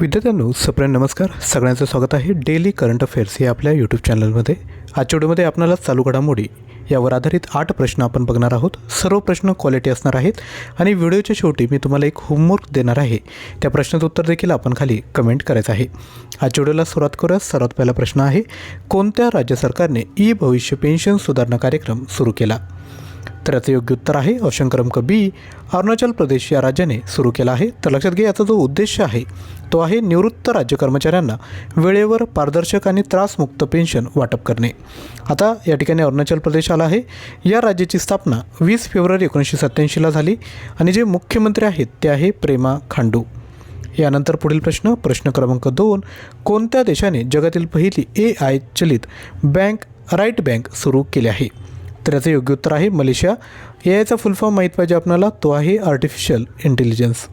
विद्यार्थ्यांनो सप्रेन नमस्कार. सगळ्यांचं स्वागत आहे डेली करंट अफेअर्स या आपल्या यूट्यूब चॅनलमध्ये. आजच्या व्हिडिओमध्ये आपल्याला चालू घडामोडी यावर आधारित आठ प्रश्न आपण बघणार आहोत. सर्व प्रश्न क्वालिटी असणार आहेत आणि व्हिडिओच्या शेवटी मी तुम्हाला एक होमवर्क देणार आहे. त्या प्रश्नाचं उत्तर देखील आपण खाली कमेंट करायचं आहे. आजच्या व्हिडिओला सुरुवात करूया. सर्वात पहिला प्रश्न आहे कोणत्या राज्य सरकारने ई भविष्य पेन्शन सुधारणा कार्यक्रम सुरू केला? तर याचं योग्य उत्तर आहे ऑप्शन क्रमांक बी अरुणाचल प्रदेश या राज्याने सुरू केला आहे. तर लक्षात घ्या याचा जो उद्देश आहे तो आहे निवृत्त राज्य कर्मचाऱ्यांना वेळेवर पारदर्शक आणि त्रासमुक्त पेन्शन वाटप करणे. आता या ठिकाणी अरुणाचल प्रदेश आला आहे. या राज्याची स्थापना वीस फेब्रुवारी एकोणीसशे सत्त्याऐंशीला झाली आणि जे मुख्यमंत्री आहेत ते आहे प्रेमा खांडू. यानंतर पुढील प्रश्न प्रश्न क्रमांक दोन. कोणत्या देशाने जगातील पहिली ए आय चलित बँक राईट बँक सुरू केली आहे? तर याचं योग्य उत्तर आहे मलेशिया. ए आयचा फुल फॉर्म माहीत पाहिजे आपणाला तो आहे आर्टिफिशियल इंटेलिजन्स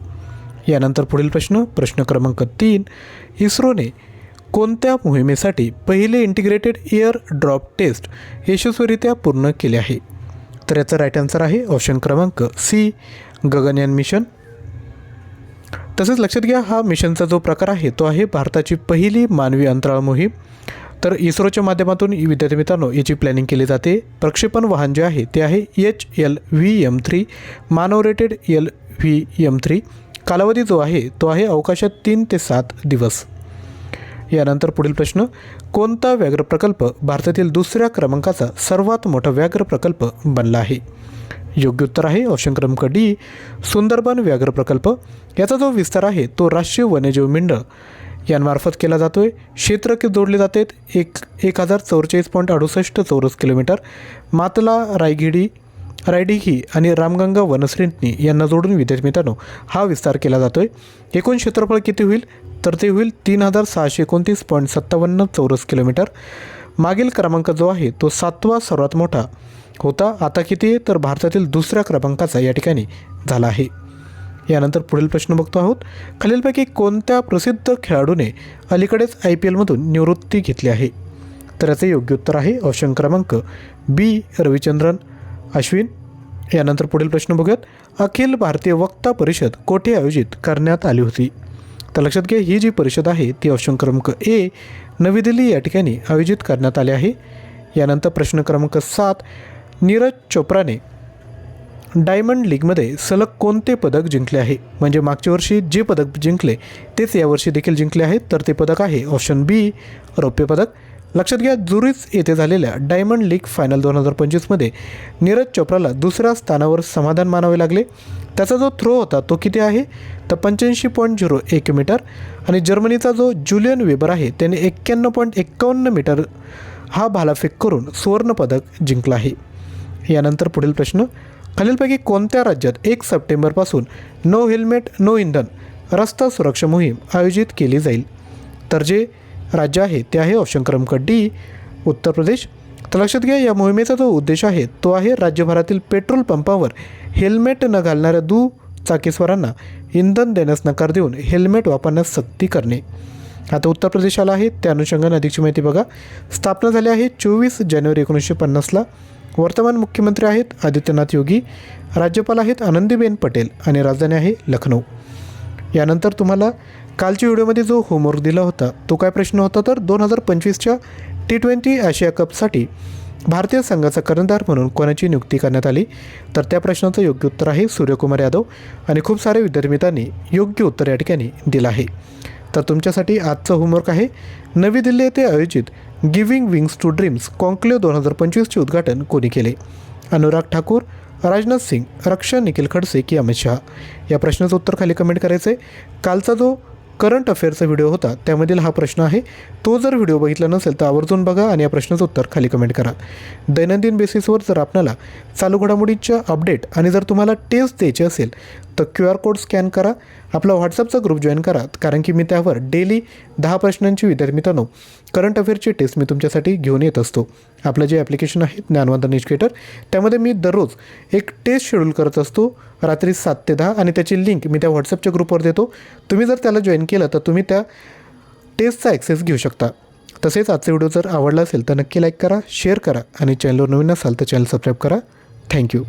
यानंतर पुढील प्रश्न प्रश्न क्रमांक तीन. इस्रोने कोणत्या मोहिमेसाठी पहिले इंटिग्रेटेड एअर ड्रॉप टेस्ट यशस्वीरित्या पूर्ण केले आहे? तर याचा राईट आन्सर आहे ऑप्शन क्रमांक सी गगनयान मिशन तसेच लक्षात घ्या हा मिशनचा जो प्रकार आहे तो आहे भारताची पहिली मानवी अंतराळ मोहीम. तर इस्रोच्या माध्यमातून विद्यार्थी मित्रांनो याची प्लॅनिंग केली जाते. प्रक्षेपण वाहन जे आहे ते आहे H L V M three मानव rated L V M three कालावधी जो आहे तो आहे अवकाशात तीन ते सात दिवस. यानंतर पुढील प्रश्न कोणता व्याघ्र प्रकल्प भारतातील दुसऱ्या क्रमांकाचा सर्वात मोठा व्याघ्र प्रकल्प बनला आहे? योग्य उत्तर आहे ऑप्शन क्रमांक डी सुंदरबन व्याघ्र प्रकल्प. याचा जो विस्तार आहे तो राष्ट्रीय वन्यजीव मंडळ यांमार्फत केला जातो आहे क्षेत्र जोडले जातात एक एक हजार चौवेचाळीस पॉईंट अडुसष्ट चौरस किलोमीटर. मातला रायगिडी रायडीही आणि रामगंगा वनश्रेणी यांना जोडून विद्यार्थी मित्रांनो हा विस्तार केला जातो आहे एकूण क्षेत्रफळ किती होईल? तर ते होईल तीन हजार सहाशे एकोणतीस पॉईंट सत्तावन्न चौरस किलोमीटर. मागील क्रमांक जो आहे तो सातवा सर्वात मोठा होता. आता किती आहे? तर भारतातील दुसऱ्या क्रमांकाचा या ठिकाणी झाला आहे. यानंतर पुढील प्रश्न बघतो आहोत. खालीलपैकी कोणत्या प्रसिद्ध खेळाडूने अलीकडेच आय पी एलमधून निवृत्ती घेतली आहे? तर याचे योग्य उत्तर आहे ऑप्शन क्रमांक बी रविचंद्रन अश्विन. यानंतर पुढील प्रश्न बघूयात. अखिल भारतीय वक्ता परिषद कोठे आयोजित करण्यात आली होती? तर लक्षात घ्या ही जी परिषद आहे ती ऑप्शन क्रमांक ए नवी दिल्ली या ठिकाणी आयोजित करण्यात आली आहे. यानंतर प्रश्न क्रमांक सात नीरज चोप्राने डायमंड लीगमध्ये सलग कोणते पदक जिंकले आहे? म्हणजे मागच्या वर्षी जे पदक जिंकले तेच यावर्षी देखील जिंकले आहेत. तर ते पदक आहे ऑप्शन बी रौप्य पदक. लक्षात घ्या जुरीच येथे झालेल्या डायमंड लीग फायनल दोन हजार पंचवीसमध्ये नीरज चोप्राला दुसऱ्या स्थानावर समाधान मानावे लागले. त्याचा जो थ्रो होता तो किती आहे? तर पंच्याऐंशी पॉईंट झिरो एक मीटर. आणि जर्मनीचा जो जुलियन वेबर आहे त्याने एक्क्याण्णव पॉईंट एक्कावन्न मीटर हा भालाफेक करून सुवर्णपदक जिंकला आहे. यानंतर पुढील प्रश्न खालीलपैकी कोणत्या राज्यात एक सप्टेंबरपासून नो हेल्मेट नो इंधन रस्ता सुरक्षा मोहीम आयोजित केली जाईल? तर जे राज्य आहे ते आहे ऑप्शन क्रमांक डी उत्तर प्रदेश. तर लक्षात घ्या या मोहिमेचा जो उद्देश आहे तो आहे राज्यभरातील पेट्रोल पंपावर हेल्मेट न घालणाऱ्या दु चाकीस्वारांना इंधन देण्यास नकार देऊन हेल्मेट वापरण्यास सक्ती करणे. आता उत्तर प्रदेशाला आहे त्या अनुषंगाने अधिकची माहिती बघा. स्थापना झाली आहे चोवीस जानेवारी एकोणीसशे पन्नासला. वर्तमान मुख्यमंत्री आहेत आदित्यनाथ योगी राज्यपाल आहेत आनंदीबेन पटेल आणि राजधानी आहे लखनौ. यानंतर तुम्हाला कालच्या व्हिडिओमध्ये जो होमवर्क दिला होता तो काय प्रश्न होता तर दोन हजार पंचवीसच्या टी ट्वेंटी आशिया कपसाठी भारतीय संघाचा कर्णधार म्हणून कोणाची नियुक्ती करण्यात आली? तर त्या प्रश्नाचं योग्य उत्तर आहे सूर्यकुमार यादव आणि खूप सारे विद्यार्थी मित्रांनी योग्य उत्तर या ठिकाणी दिलं आहे. तर तुमच्यासाठी आजचं होमवर्क आहे नवी दिल्ली येथे आयोजित giving wings to dreams conclave दोन हजार पंचवीसचे उद्घाटन कोणी केले? अनुराग ठाकूर राजनाथ सिंग रक्षा निखिल खडसे की अमित शहा? या प्रश्नाचं उत्तर खाली कमेंट करायचं आहे कालचा जो करंट अफेअरचा व्हिडिओ होता त्यामधील हा प्रश्न आहे. तो जर व्हिडिओ बघितला नसेल तर आवर्जून बघा आणि या प्रश्नाचं उत्तर खाली कमेंट करा. दैनंदिन बेसिसवर जर आपल्याला चालू घडामोडींच्या अपडेट आणि जर तुम्हाला टेस्ट द्यायची असेल तर क्यू आर कोड स्कॅन करा. आपला व्हॉट्सअपचा ग्रुप जॉईन करा. कारण की मी त्यावर डेली दहा प्रश्नांची विद्यार्थी मित्रांनो करंट अफेअरची टेस्ट मी तुमच्यासाठी घेऊन येत असतो. आपलं जे ॲप्लिकेशन आहे ज्ञानवंदन एज्युकेटर त्यामध्ये मी दररोज एक टेस्ट शेड्यूल करत असतो रात्री सात ते दहा. आणि त्याची लिंक मी त्या व्हॉट्सअपच्या ग्रुपवर देतो. तुम्ही जर त्याला जॉईन केलं तर तुम्ही त्या टेस्टचा ॲक्सेस घेऊ शकता. तसेच आजचा व्हिडिओ जर आवडला असेल तर नक्की लाईक करा शेअर करा. आणि चॅनलवर नवीन असाल तर चॅनल सबस्क्राईब करा. थँक्यू